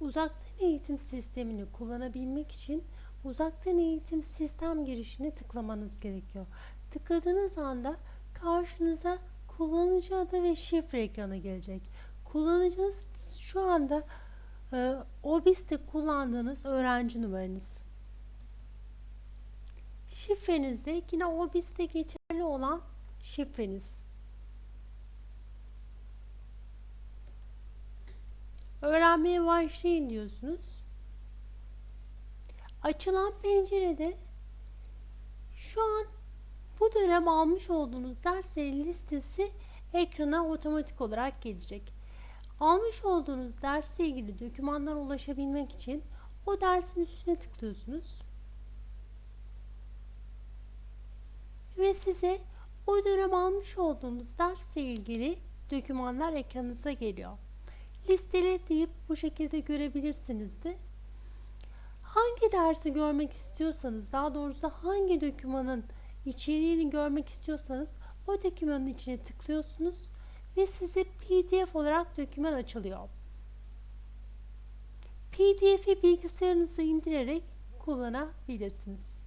Uzaktan eğitim sistemini kullanabilmek için uzaktan eğitim sistem girişine tıklamanız gerekiyor. Tıkladığınız anda karşınıza kullanıcı adı ve şifre ekranı gelecek. Kullanıcınız şu anda e, OBİS'te kullandığınız öğrenci numaranız. Şifreniz de yine OBİS'te geçerli olan şifreniz. Öğrenmeye başlayın diyorsunuz. Açılan pencerede şu an bu dönem almış olduğunuz derslerin listesi ekrana otomatik olarak gelecek. Almış olduğunuz dersle ilgili dokümanlara ulaşabilmek için o dersin üstüne tıklıyorsunuz. Ve size o dönem almış olduğunuz dersle ilgili dokümanlar ekranınıza geliyor. Listele deyip bu şekilde görebilirsiniz de. Hangi dersi görmek istiyorsanız, daha doğrusu hangi dokümanın içeriğini görmek istiyorsanız o dokümanın içine tıklıyorsunuz ve size PDF olarak doküman açılıyor. PDF'i bilgisayarınıza indirerek kullanabilirsiniz.